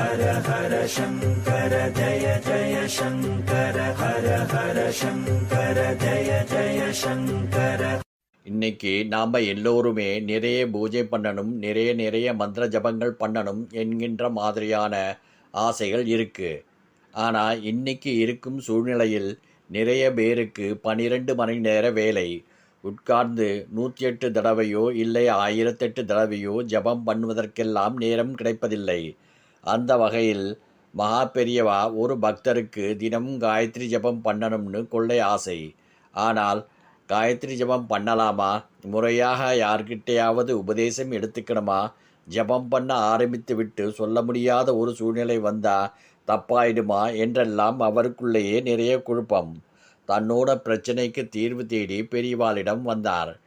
ஹர ஹர சங்கர ஜய ஜய சங்கர ஹர ஹர சங்கர ஜய ஜய சங்கர. இன்னைக்கு நாம் எல்லோருமே நிறைய பூஜை பண்ணணும் நிறைய நிறைய மந்திர ஜபங்கள் பண்ணணும் என்கின்ற மாதிரியான ஆசைகள் இருக்குது ஆனால் இன்னைக்கு இருக்கும் சூழ்நிலையில் நிறைய பேருக்கு பனிரெண்டு மணி நேர வேலை. உட்கார்ந்து நூற்றி எட்டு தடவையோ இல்லை ஆயிரத்தெட்டு தடவையோ ஜபம் பண்ணுவதற்கெல்லாம் நேரம் கிடைப்பதில்லை. அந்த வகையில் மகா பெரியவா ஒரு பக்தருக்கு தினமும் காயத்ரி ஜபம் பண்ணணும்னு கொள்ளை ஆசை. ஆனால் காயத்ரி ஜபம் பண்ணலாமா? முறையாக யார்கிட்டையாவது உபதேசம் எடுத்துக்கணுமா? ஜபம் பண்ண ஆரம்பித்து விட்டு சொல்ல முடியாத ஒரு சூழ்நிலை வந்தா தப்பாயிடுமா என்றெல்லாம் அவருக்குள்ளேயே நிறைய குழப்பம். தன்னோட பிரச்சனைக்கு தீர்வு தேடி பெரியவாளிடம் வந்தார்.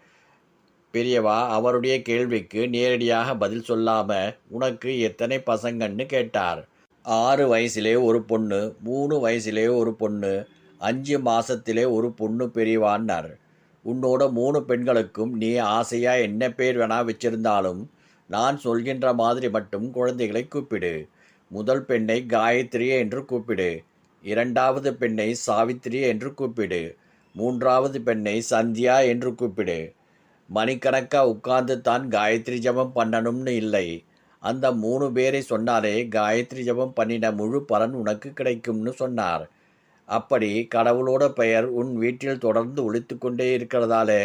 பெரியவா அவருடைய கேள்விக்கு நேரடியாக பதில் சொல்லாம உனக்கு எத்தனை பசங்கன்னு கேட்டார். ஆறு வயசிலே ஒரு பொண்ணு மூணு வயசிலே ஒரு பொண்ணு அஞ்சு மாசத்திலே ஒரு பொண்ணு பெரியவான்னார். உன்னோட மூணு பெண்களுக்கும் நீ ஆசையா என்ன பேர் வேணா வச்சிருந்தாலும் நான் சொல்கின்ற மாதிரி மட்டும் குழந்தைகளை கூப்பிடு. முதல் பெண்ணை காயத்ரி என்று கூப்பிடு. இரண்டாவது பெண்ணை சாவித்ரி என்று கூப்பிடு. மூன்றாவது பெண்ணை சந்தியா என்று கூப்பிடு. மணிக்கணக்காக உட்கார்ந்து தான் காயத்ரி ஜபம் பண்ணணும்னு இல்லை. அந்த மூணு பேரை சொன்னாலே காயத்ரி ஜபம் பண்ணின முழு பலன் உனக்கு கிடைக்கும்னு சொன்னார். அப்படி கடவுளோட பெயர் உன் வீட்டில் தொடர்ந்து ஒழித்து கொண்டே இருக்கிறதாலே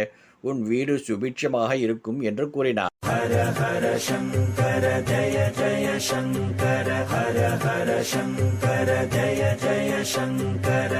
உன் வீடு சுபிட்சமாக இருக்கும் என்று கூறினார். ஹர ஹர சங்கர ஜய ஜய சங்கர ஹர ஹர சங்கர ஜய ஜய சங்கர.